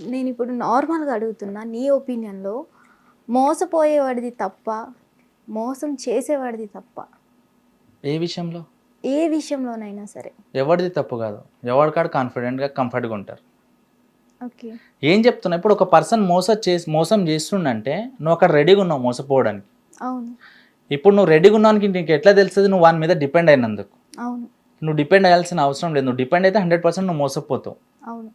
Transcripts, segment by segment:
నేను ఇప్పుడు నార్మల్గా అడుగుతున్నా నీ ఒపీనియన్లో మోసపోయేవాడిది తప్ప మోసం చేసేవాడిది తప్ప ఏ విషయంలో? ఏ విషయంలోనైనా సరే. ఎవరిది తప్పు కాదు. ఎవరికాడు కాన్ఫిడెంట్గా కంఫర్ట్గా ఉంటారు. ఓకే. ఏం చెప్తున్నా ఇప్పుడు ఒక పర్సన్ మోసం చేసి మోసం చేస్తుండంటే నువ్వు అక్కడ రెడీగా ఉన్నావు మోసపోవడానికి. అవును. ఇప్పుడు నువ్వు రెడీగా ఉన్నానికి నీకు ఎట్లా తెలుస్తుంది? నువ్వు వాని మీద డిపెండ్ అయినందుకు. అవును. నువ్వు డిపెండ్ అయ్యాల్సిన అవసరం లేదు. నువ్వు డిపెండ్ అయితే హండ్రెడ్ పర్సెంట్ నువ్వు మోసపోతావు. అవును.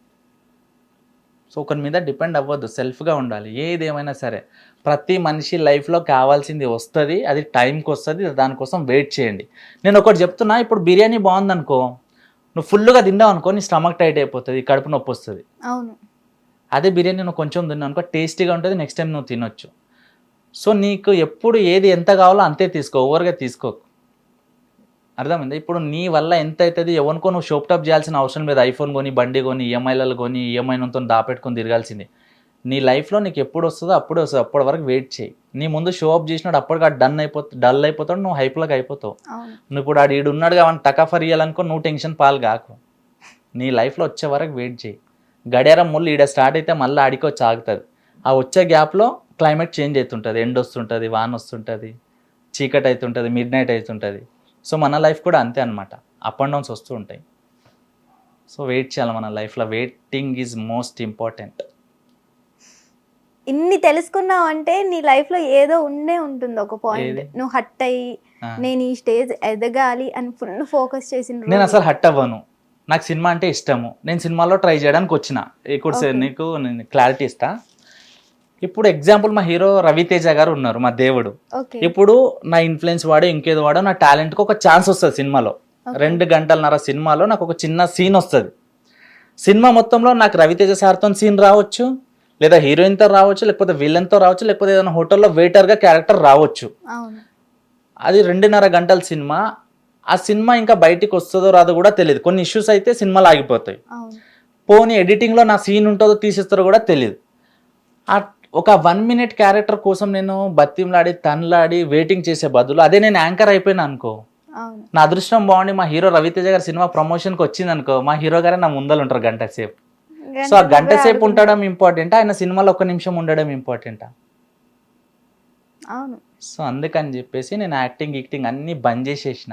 సో ఒకరి మీద డిపెండ్ అవ్వద్దు సెల్ఫ్గా ఉండాలి. ఏది ఏమైనా సరే ప్రతి మనిషి లైఫ్లో కావాల్సింది వస్తుంది అది టైంకి వస్తుంది దానికోసం వెయిట్ చేయండి. నేను ఒకటి చెప్తున్నా ఇప్పుడు బిర్యానీ బాగుందనుకో నువ్వు ఫుల్గా తిన్నావు అనుకో నీ స్టమక్ టైట్ అయిపోతుంది కడుపు నొప్పి వస్తుంది. అవును. అదే బిర్యానీ నువ్వు కొంచెం తిన్నావు అనుకో టేస్టీగా ఉంటుంది నెక్స్ట్ టైం నువ్వు తినొచ్చు. సో నీకు ఎప్పుడు ఏది ఎంత కావాలో అంతే తీసుకో ఓవర్గా తీసుకోకు. అర్థమైందా? ఇప్పుడు నీ వల్ల ఎంత అవుతుంది ఎవరికో నువ్వు షోప్ టాప్ చేయాల్సిన అవసరం లేదు. ఐఫోన్ కొని బండి కొని ఈఎంఐలలో కొని ఈఎంఐతో దాపెట్టుకొని తిరగాల్సింది. నీ లైఫ్లో నీకు ఎప్పుడు వస్తుందో అప్పుడే వస్తుంది. అప్పటి వరకు వెయిట్ చేయి. నీ ముందు షో అప్ చేసినాడు అప్పటికి డన్ అయిపోతా డల్ అయిపోతాడు నువ్వు హైప్లోకి అయిపోతావు. నువ్వు ఇప్పుడు ఆడు ఈడు ఉన్నాడు కాబట్టి టకాఫర్ ఇవ్వాలనుకో నువ్వు టెన్షన్ పాలు కాకు. నీ లైఫ్లో వచ్చే వరకు వెయిట్ చేయి. గడియారం ముళ్ళు ఈడ స్టార్ట్ అయితే మళ్ళీ ఆడికి వచ్చి ఆగుతుంది. ఆ వచ్చే గ్యాప్లో క్లైమేట్ చేంజ్ అవుతుంటుంది ఎండ్ వస్తుంటుంది వాన్ వస్తుంటుంది చీకటి అవుతుంటుంది మిడ్ నైట్ అవుతుంటుంది సో మన లైఫ్ కూడా అంతే అనమాట అప్ అండ్ డౌన్స్ వస్తూ ఉంటాయి. సో వెయిట్ చేయాలి మన లైఫ్లో. వెయిటింగ్ ఈజ్ మోస్ట్ ఇంపార్టెంట్ ఇన్ని తెలుసుకున్నావు అంటే నీ లైఫ్లో ఏదో ఉండే ఉంటుంది ఒక పాయింట్? నువ్వు హట్ అయ్యి నేను ఈ స్టేజ్ ఎదగాలి అని ఫుల్ ఫోకస్ చేసిన నేను. అసలు హట్ అవ్వను. నాకు సినిమా అంటే ఇష్టము. నేను సినిమాలో ట్రై చేయడానికి వచ్చిన. Okay. నీకు నేను క్లారిటీ ఇస్తా. ఇప్పుడు ఎగ్జాంపుల్ మా హీరో రవితేజ గారు ఉన్నారు మా దేవుడు. ఇప్పుడు నా ఇన్ఫ్లుయెన్స్ వాడో ఇంకేదో వాడో నా టాలెంట్కి ఒక ఛాన్స్ వస్తుంది సినిమాలో. రెండు గంటలన్నర సినిమాలో నాకు ఒక చిన్న సీన్ వస్తుంది. సినిమా మొత్తంలో నాకు రవితేజ సార్తో సీన్ రావచ్చు లేదా హీరోయిన్తో రావచ్చు లేకపోతే విలన్తో రావచ్చు లేకపోతే ఏదైనా హోటల్లో వెయిటర్గా క్యారెక్టర్ రావచ్చు. అది రెండున్నర గంటల సినిమా. ఆ సినిమా ఇంకా బయటికి వస్తుందో రాదో కూడా తెలియదు. కొన్ని ఇష్యూస్ అయితే సినిమాలు ఆగిపోతాయి. పోనీ ఎడిటింగ్లో నా సీన్ ఉంటుందో తీసేస్తారో కూడా తెలియదు. ఆ ఒక వన్ మినిట్ క్యారెక్టర్ కోసం నేను బతిమలాడి తన్లాడి వెయిటింగ్ చేసే బదులు అదే నేను యాంకర్ అయిపోయినా అనుకో. నా అదృష్టం బాగుండి మా హీరో రవితేజ గారి సినిమా ప్రమోషన్కి వచ్చింది అనుకో మా హీరో గారే నా ముందలు ఉంటారు గంట సేపు. సో ఆ గంట సేపు ఉండడం ఇంపార్టెంట్ ఆయన సినిమాలో ఒక్క నిమిషం ఉండడం ఇంపార్టెంటా అవును. సో అందుకని చెప్పేసి నేను యాక్టింగ్ యాక్టింగ్ అన్నీ బంద్ చేసేసిన.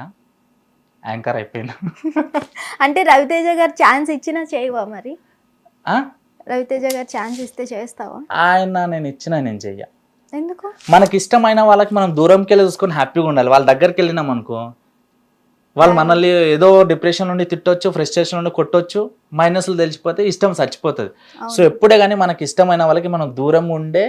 యాంకర్ అయిపోయినా. అంటే రవితేజ గారు ఛాన్స్ ఇచ్చినా చేయవా మరి? రవితేజ గారు ఛాన్స్ ఇస్తే చేస్తావా? ఆయన నేను ఇచ్చిన నేను చెయ్య. ఎందుకు? మనకి ఇష్టమైన వాళ్ళకి మనం దూరంకి వెళ్ళి చూసుకొని హ్యాపీగా ఉండాలి. వాళ్ళ దగ్గరికి వెళ్ళినాం అనుకో వాళ్ళు మనల్ని ఏదో డిప్రెషన్ నుండి తిట్టొచ్చు ఫ్రస్ట్రేషన్ నుండి కొట్టొచ్చు మైనస్లు తెలిసిపోతే ఇష్టం చచ్చిపోతుంది. సో. ఎప్పుడే కానీ మనకి ఇష్టమైన వాళ్ళకి మనం దూరం ఉండే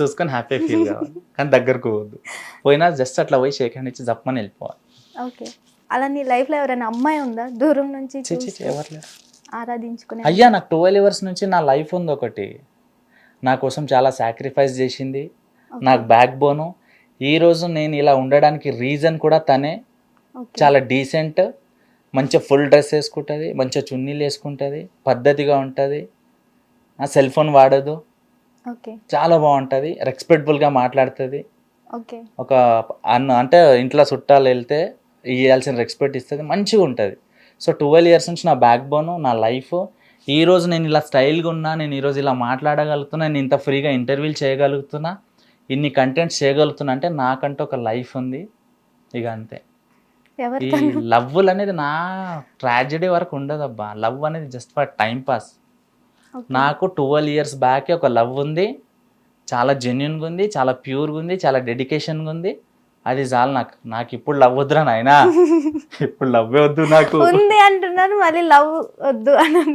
చూసుకొని హ్యాపీ ఫీల్ కావాలి. కానీ దగ్గరకు పోవద్దు. పోయినా జస్ట్ అట్లా పోయి షేక్ హ్యాండ్ ఇచ్చి జప్పమని వెళ్ళిపోవాలి. ఓకే. అలా నీ లైఫ్లో ఎవరైనా అమ్మాయి ఉందా? దూరం నుంచి ఎవరు. ఆరాధించుకునే అయ్యా నాకు ట్వెల్వ్ ఇయర్స్ నుంచి నా లైఫ్ ఉంది ఒకటి. నా కోసం చాలా సాక్రిఫైస్ చేసింది. నాకు బ్యాక్ బోను ఈరోజు నేను ఇలా ఉండడానికి రీజన్ కూడా తనే. చాలా డీసెంట్ మంచిగా ఫుల్ డ్రెస్ వేసుకుంటుంది మంచిగా చున్నీలు వేసుకుంటుంది పద్ధతిగా ఉంటుంది. Cell phone వాడదు. ఓకే చాలా బాగుంటుంది. రెస్పెక్ట్ఫుల్గా మాట్లాడుతుంది. ఓకే ఒక అన్న అంటే ఇంట్లో చుట్టాలు వెళ్తే ఇవ్వాల్సిన రెస్పెక్ట్ ఇస్తుంది. మంచిగా ఉంటుంది. సో ట్వెల్వ్ ఇయర్స్ నుంచి నా బ్యాక్ బోన్ నా లైఫ్. ఈరోజు నేను ఇలా స్టైల్గా ఉన్నా నేను ఈరోజు ఇలా మాట్లాడగలుగుతున్నా నేను ఇంత ఫ్రీగా ఇంటర్వ్యూలు చేయగలుగుతున్నా ఇన్ని కంటెంట్స్ చేయగలుగుతున్నా అంటే నాకంటూ ఒక లైఫ్ ఉంది. ఇక అంతే. ఈ ఎవరికన్నా లవ్ అనేది నా ట్రాజడీ వరకు ఉండదబ్బా. లవ్ అనేది జస్ట్ ఫర్ టైం పాస్. నాకు ట్వెల్వ్ ఇయర్స్ బ్యాక్ ఒక లవ్ ఉంది. చాలా జెన్యున్గా ఉంది చాలా ప్యూర్గా ఉంది చాలా డెడికేషన్గా ఉంది. అది చాలు నాకు. నాకు ఇప్పుడు లవ్ వద్దురా నాయనా. ఇప్పుడు లవ్వే వద్దు నాకు. ఉంది అంటున్నారు మళ్ళీ లవ్ వద్దు అని లవ్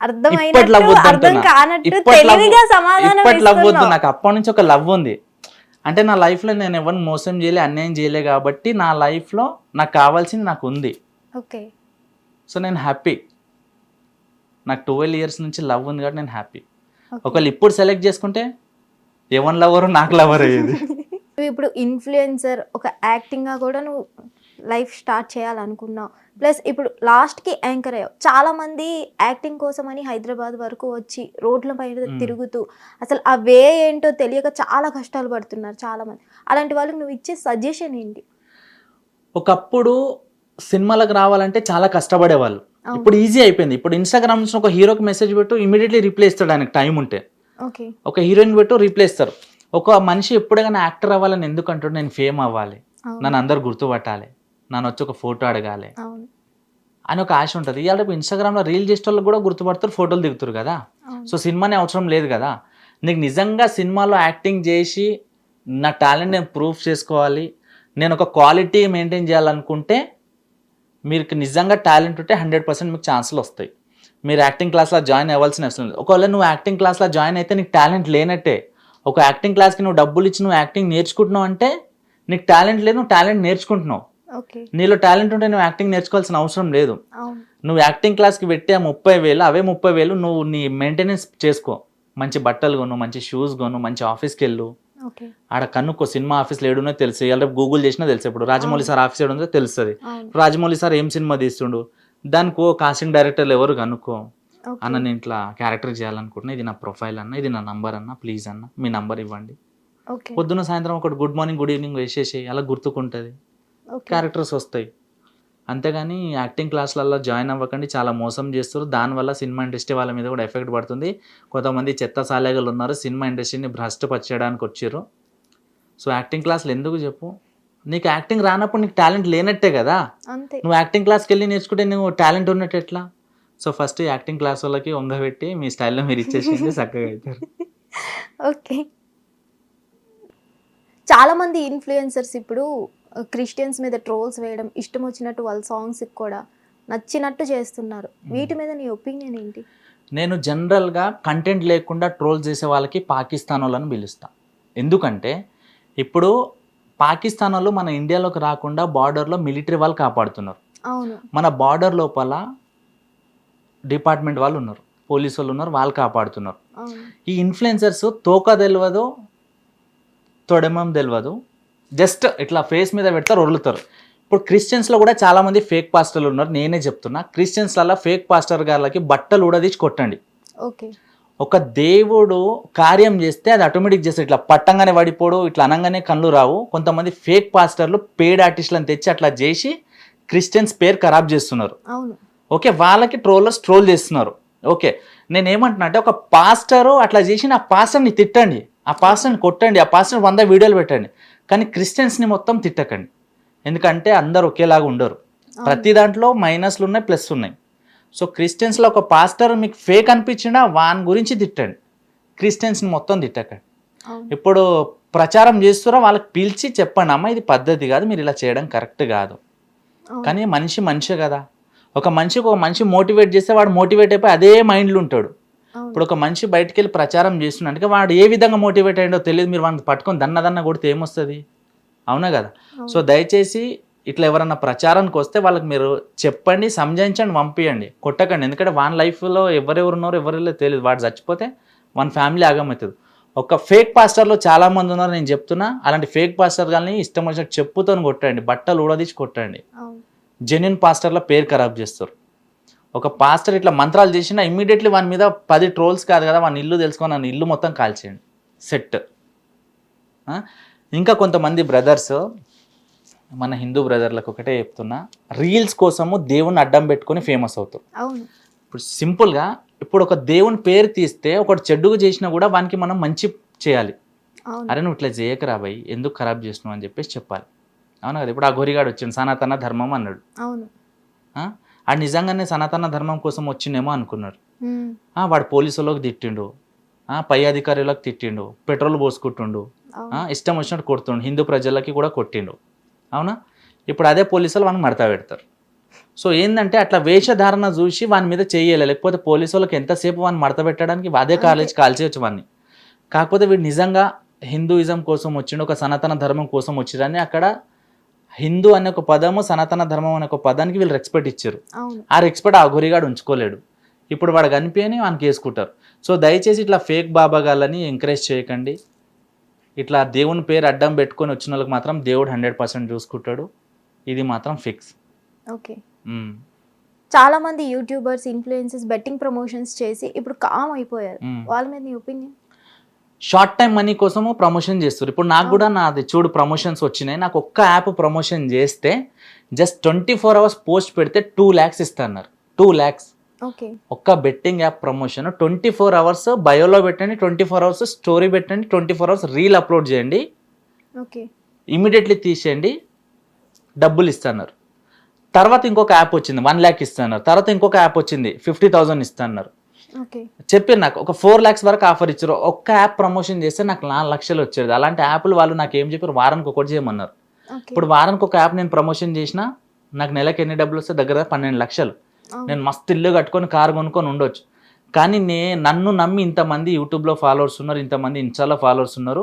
అర్థమైనట్టు వద్దు అర్థం. కానట్టు లవ్ తెలివిగా సమాధానం ఇప్పటి లవ్ వద్దు. నాకు. అప్పటి నుంచి ఒక లవ్ ఉంది. అంటే నా లైఫ్లో నేను ఎవరిని మోసం చేయలే అన్యాయం చేయలే కాబట్టి నా లైఫ్లో నాకు కావాల్సింది నాకు ఉంది. ఓకే. సో నేను హ్యాపీ నాకు ట్వెల్వ్ ఇయర్స్ నుంచి లవ్ ఉంది కాబట్టి నేను హ్యాపీ ఓకే. ఒకళ్ళు ఇప్పుడు సెలెక్ట్ చేసుకుంటే ఎవరి లవరు నాకు లవర్ అయ్యేది. నువ్వు ఇప్పుడు ఇన్ఫ్లుయెన్సర్ ఒక యాక్టింగ్గా కూడా నువ్వు లైఫ్ స్టార్ట్ చేయాలనుకున్నావు. ప్లస్ ఇప్పుడు లాస్ట్కి యాంకర్ అయ్యావు. చాలా మంది యాక్టింగ్ కోసం అని హైదరాబాద్ వరకు వచ్చి రోడ్ల పైన. తిరుగుతూ అసలు ఆ వే ఏంటో తెలియక చాలా కష్టాలు పడుతున్నారు చాలా మంది. అలాంటి వాళ్ళకి నువ్వు ఇచ్చే సజెషన్ ఏంటి? ఒకప్పుడు సినిమాలకు రావాలంటే చాలా కష్టపడేవాళ్ళు. ఇప్పుడు ఈజీ అయిపోయింది. ఇప్పుడు ఇన్స్టాగ్రామ్ నుంచి ఒక హీరోకి మెసేజ్ పెట్టు ఇమీడియట్లీ రిప్లై ఇస్తాడు ఆయనకు టైం ఉంటే. ఓకే ఒక హీరోయిన్ పెట్టు రిప్లై ఇస్తారు. ఒక మనిషి ఎప్పుడైనా యాక్టర్ అవ్వాలని ఎందుకు అంటాడు నేను ఫేమ్ అవ్వాలి. నన్ను అందరు గుర్తుపట్టాలి. నన్ను వచ్చి ఒక ఫోటో అడగాలి. అని ఒక ఆశ ఉంటుంది. ఇవాళ రేపు ఇన్స్టాగ్రామ్లో రీల్ చేసే వాళ్ళు కూడా గుర్తుపడతారు ఫోటోలు దిగుతారు కదా? సో సినిమానే అవసరం లేదు కదా? నీకు నిజంగా సినిమాలో యాక్టింగ్ చేసి నా టాలెంట్ నేను ప్రూఫ్ చేసుకోవాలి నేను ఒక క్వాలిటీ మెయింటైన్ చేయాలనుకుంటే మీకు నిజంగా టాలెంట్ ఉంటే హండ్రెడ్ పర్సెంట్ మీకు ఛాన్సులు వస్తాయి. మీరు యాక్టింగ్ క్లాస్లో జాయిన్ అవ్వాల్సిన అవసరం లేదు. ఒకవేళ నువ్వు యాక్టింగ్ క్లాస్లో జాయిన్ అయితే నీకు టాలెంట్ లేనట్టే ఒక యాక్టింగ్ క్లాస్కి నువ్వు డబ్బులు ఇచ్చి నువ్వు యాక్టింగ్ నేర్చుకుంటున్నావు అంటే నీకు టాలెంట్ లేదు నువ్వు టాలెంట్ నేర్చుకుంటున్నావు. నీలో టాలెంట్ ఉంటే నువ్వు యాక్టింగ్ నేర్చుకోవాల్సిన అవసరం లేదు. నువ్వు యాక్టింగ్ క్లాస్కి పెట్టే ముప్పై వేలు అవే ముప్పై వేలు నువ్వు నీ మెయింటెనెన్స్ చేసుకో. మంచి బట్టలు కొను మంచి షూస్ కొను మంచి ఆఫీస్కి వెళ్ళు. ఆడ కనుక్కో సినిమా ఆఫీస్లో ఏడునో తెలుసు ఇలా గూగుల్ చేసినా తెలుసు ఇప్పుడు రాజమౌళి సార్ ఆఫీస్ ఏడుందో తెలుస్తుంది. రాజమౌళి సార్ ఏం సినిమా తీస్తుండు? దానికి కాస్టింగ్ డైరెక్టర్లు ఎవరు కనుక్కో? అన్న నేను ఇట్లా క్యారెక్టర్ చేయాలనుకుంటున్నా. ఇది నా ప్రొఫైల్ అన్న ఇది నా నంబర్ అన్న ప్లీజ్ అన్న మీ నంబర్ ఇవ్వండి. పొద్దున్న సాయంత్రం ఒకటి గుడ్ మార్నింగ్ గుడ్ ఈవినింగ్ వేసేసి అలా గుర్తుకుంటుంది. క్యారెక్టర్స్ వస్తాయి. అంతేగాని యాక్టింగ్ క్లాస్లలో జాయిన్ అవ్వకండి చాలా మోసం చేస్తారు. దానివల్ల సినిమా ఇండస్ట్రీ వాళ్ళ మీద కూడా ఎఫెక్ట్ పడుతుంది. కొంతమంది చెత్త సాలేగలు ఉన్నారు సినిమా ఇండస్ట్రీని భ్రష్టపరచడానికి వచ్చారు. సో యాక్టింగ్ క్లాసులు ఎందుకు చెప్పు? నీకు యాక్టింగ్ రానప్పుడు నీకు టాలెంట్ లేనట్టే కదా. నువ్వు యాక్టింగ్ క్లాస్కి వెళ్ళి నేర్చుకుంటే నువ్వు టాలెంట్ ఉన్నట్టు ఎట్లా? సో ఫస్ట్ యాక్టింగ్ క్లాస్ వాళ్ళకి వంగబెట్టి మీ స్టైల్లో మీరు ఇచ్చేసింది చక్కగా అవుతారు ఓకే. చాలా మంది ఇన్ఫ్లుయెన్సర్స్ ఇప్పుడు క్రిస్టియన్స్ మీద ట్రోల్స్ వేయడం ఇష్టం వచ్చినట్టు వాళ్ళ సాంగ్స్ కూడా నచ్చినట్టు చేస్తున్నారు. వీటి మీద నీ ఒపీనియన్ ఏంటి? నేను జనరల్గా కంటెంట్ లేకుండా ట్రోల్ చేసే వాళ్ళకి పాకిస్తాన్ వాళ్ళని పిలుస్తాను ఎందుకంటే ఇప్పుడు పాకిస్తాన్ వాళ్ళు మన ఇండియాలోకి రాకుండా బార్డర్లో మిలిటరీ వాళ్ళు కాపాడుతున్నారు. అవును. మన బార్డర్ లోపల డిపార్ట్మెంట్ వాళ్ళు ఉన్నారు. పోలీసు వాళ్ళు ఉన్నారు వాళ్ళు కాపాడుతున్నారు. ఈ ఇన్ఫ్లుయెన్సర్స్ తోక తెలియదు తొడమం తెలియదు జస్ట్ ఇట్లా ఫేస్ మీద పెడతారు వదులుతారు ఇప్పుడు క్రిస్టియన్స్లో కూడా చాలామంది ఫేక్ పాస్టర్లు ఉన్నారు. నేనే చెప్తున్నా క్రిస్టియన్స్లలో ఫేక్ పాస్టర్ గారికి బట్టలు ఊడదీసి కొట్టండి. ఓకే. ఒక దేవుడు కార్యం చేస్తే అది ఆటోమేటిక్ చేస్తారు ఇట్లా పట్టంగానే పడిపోడు ఇట్లా అనగానే కళ్ళు రావు. కొంతమంది ఫేక్ పాస్టర్లు పేడ్ ఆర్టిస్టులను తెచ్చి అట్లా చేసి క్రిస్టియన్స్ పేరు ఖరాబ్ చేస్తున్నారు. అవును. ఓకే వాళ్ళకి ట్రోలర్స్ ట్రోల్ చేస్తున్నారు. ఓకే నేను ఏమంటున్నా అంటే ఒక పాస్టరు అట్లా చేసి ఆ పాస్టర్ని తిట్టండి. ఆ పాస్టర్ని కొట్టండి ఆ పాస్టర్ వంద వీడియోలు పెట్టండి. కానీ క్రిస్టియన్స్ని మొత్తం తిట్టకండి. ఎందుకంటే అందరు ఒకేలాగా ఉండరు. ప్రతి దాంట్లో మైనస్లు ఉన్నాయి ప్లస్ ఉన్నాయి. సో క్రిస్టియన్స్లో ఒక పాస్టర్ మీకు ఫేక్ అనిపించినా వాని గురించి తిట్టండి. క్రిస్టియన్స్ని మొత్తం తిట్టకండి. ఇప్పుడు ప్రచారం చేస్తారో వాళ్ళకి పిలిచి చెప్పండి అమ్మ ఇది పద్ధతి కాదు మీరు ఇలా చేయడం కరెక్ట్ కాదు. కానీ మనిషి మనిషే కదా. ఒక మనిషికి ఒక మనిషి మోటివేట్ చేస్తే వాడు మోటివేట్ అయిపోయి అదే మైండ్లో ఉంటాడు. ఇప్పుడు ఒక మనిషి బయటికి వెళ్ళి ప్రచారం చేస్తున్నాడు. వాడు ఏ విధంగా మోటివేట్ అయ్యిందో తెలియదు. మీరు వాడిని పట్టుకొని దన్న దన్న కొడితే ఏమొస్తుంది? అవునా కదా? సో దయచేసి ఇట్లా ఎవరన్నా ప్రచారానికి వస్తే వాళ్ళకి మీరు చెప్పండి సంజాయించండి పంపించండి కొట్టకండి. ఎందుకంటే వాని లైఫ్లో ఎవరెవరు ఉన్నారో ఎవరెవరో తెలియదు. వాడు చచ్చిపోతే వాని ఫ్యామిలీ ఆగమవుతుంది. ఒక ఫేక్ పాస్టర్లో చాలా మంది ఉన్నారు నేను చెప్తున్నా. అలాంటి ఫేక్ పాస్టర్ కానీ ఇష్టం వచ్చినట్టు చెప్పుతో కొట్టండి. బట్టలు ఊడదీసి కొట్టండి. జెన్యున్ పాస్టర్ల పేరు ఖరాబ్ చేస్తారు. ఒక పాస్టర్ ఇట్లా మంత్రాలు చేసినా ఇమ్మీడియట్లీ వాని మీద పది ట్రోల్స్ కాదు కదా వాని ఇల్లు తెలుసుకొని నన్ను ఇల్లు మొత్తం కాల్చేయండి. సెట్ ఇంకా కొంతమంది బ్రదర్స్ మన హిందూ బ్రదర్లకు ఒకటే చెప్తున్నా రీల్స్ కోసము దేవుని అడ్డం పెట్టుకొని ఫేమస్ అవుతారు. ఇప్పుడు సింపుల్గా ఇప్పుడు ఒక దేవుని పేరు తీస్తే ఒకటి చెడ్డుగా చేసినా కూడా వానికి మనం మంచి చేయాలి. అరే నువ్వు ఇట్లా చేయకరా భయ్ ఎందుకు ఖరాబ్ చేసినావు అని చెప్పేసి చెప్పాలి. అవును కదా? ఇప్పుడు ఆ గొరిగాడు వచ్చిండు సనాతన ధర్మం అన్నాడు. అవును. ఆ? నిజంగానే సనాతన ధర్మం కోసం వచ్చిండేమో అనుకున్నారు. వాడు పోలీసులకు తిట్టిండు. ఆ, పై అధికారులకు తిట్టిండు. పెట్రోల్ పోసుకుంటుండు. ఇష్టం వచ్చినట్టు కొడుతుండు. హిందూ ప్రజలకి కూడా కొట్టిండు. అవునా? ఇప్పుడు అదే పోలీసులు వాడిని మడతా పెడతారు. సో ఏంటంటే అట్లా వేషధారణ చూసి వాని మీద చేయలే. లేకపోతే పోలీసు వాళ్ళకి ఎంతసేపు వాడిని మడత పెట్టడానికి అదే కాలేజ్ కాల్చేయచ్చు వాడిని కాకపోతే వీడు నిజంగా హిందూయిజం కోసం వచ్చిండు ఒక సనాతన ధర్మం కోసం వచ్చిరని అక్కడ హిందూ అనే ఒక పదము సనాతన ధర్మం అనే ఒక పదానికి వీళ్ళు రెస్పెక్ట్ ఇచ్చారు. ఆ రెస్పెక్ట్ ఆ గురిగాడు ఉంచుకోలేడు. ఇప్పుడు వాడు కనిపించని వానికి వేసుకుంటారు సో దయచేసి ఇట్లా ఫేక్ బాబాగాళ్ళని ఎంకరేజ్ చేయకండి. ఇట్లా దేవుని పేరు అడ్డం పెట్టుకొని వచ్చిన వాళ్ళకి మాత్రం దేవుడు హండ్రెడ్ పర్సెంట్ చూసుకుంటాడు ఇది మాత్రం ఫిక్స్ ఓకే. చాలా మంది యూట్యూబర్స్ ఇన్ఫ్లుయెన్సెస్ బెట్టింగ్ ప్రమోషన్స్ చేసి ఇప్పుడు కామ్ అయిపోయారు. వాళ్ళ మీద నీ ఒపీనియన్ షార్ట్ టైం మనీ కోసము ప్రమోషన్ చేస్తారు. ఇప్పుడు నాకు కూడా నాది చూడు ప్రమోషన్స్ వచ్చినాయి. నాకు ఒక్క యాప్ ప్రమోషన్ చేస్తే just twenty four hours post పెడితే టూ ల్యాక్స్ ఇస్తా అన్నారు టూ ల్యాక్స్ ఓకే. ఒక్క betting app promotion twenty four hours బయోలో పెట్టండి ట్వంటీ ఫోర్ అవర్స్ స్టోరీ పెట్టండి twenty four hours reel upload చేయండి. ఓకే. ఇమీడియట్లీ తీసేయండి. డబ్బులు ఇస్తున్నారు. తర్వాత ఇంకొక యాప్ వచ్చింది వన్ ల్యాక్ ఇస్తున్నారు. తర్వాత ఇంకొక యాప్ వచ్చింది ఫిఫ్టీ థౌసండ్ ఇస్తున్నారు. చెప్పారు నాకు. ఒక ఫోర్ ల్యాక్స్ వరకు ఆఫర్ ఇచ్చారు. ఒక్క యాప్ ప్రమోషన్ చేస్తే నాకు నాలుగు లక్షలు వచ్చేది. అలాంటి యాప్లు వాళ్ళు నాకు ఏం చెప్పారు? వారానికి ఒకటి చేయమన్నారు. ఇప్పుడు వారానికి ఒక యాప్ నేను ప్రమోషన్ చేసినా నాకు నెలకి ఎన్ని డబ్బులు వస్తే దగ్గర పన్నెండు లక్షలు. నేను మస్తు ఇల్లు కట్టుకొని కారు కొనుక్కొని ఉండొచ్చు. కానీ నే నన్ను నమ్మి ఇంతమంది యూట్యూబ్లో ఫాలోవర్స్ ఉన్నారు ఇంతమంది ఇన్స్టాలో ఫాలోవర్స్ ఉన్నారు.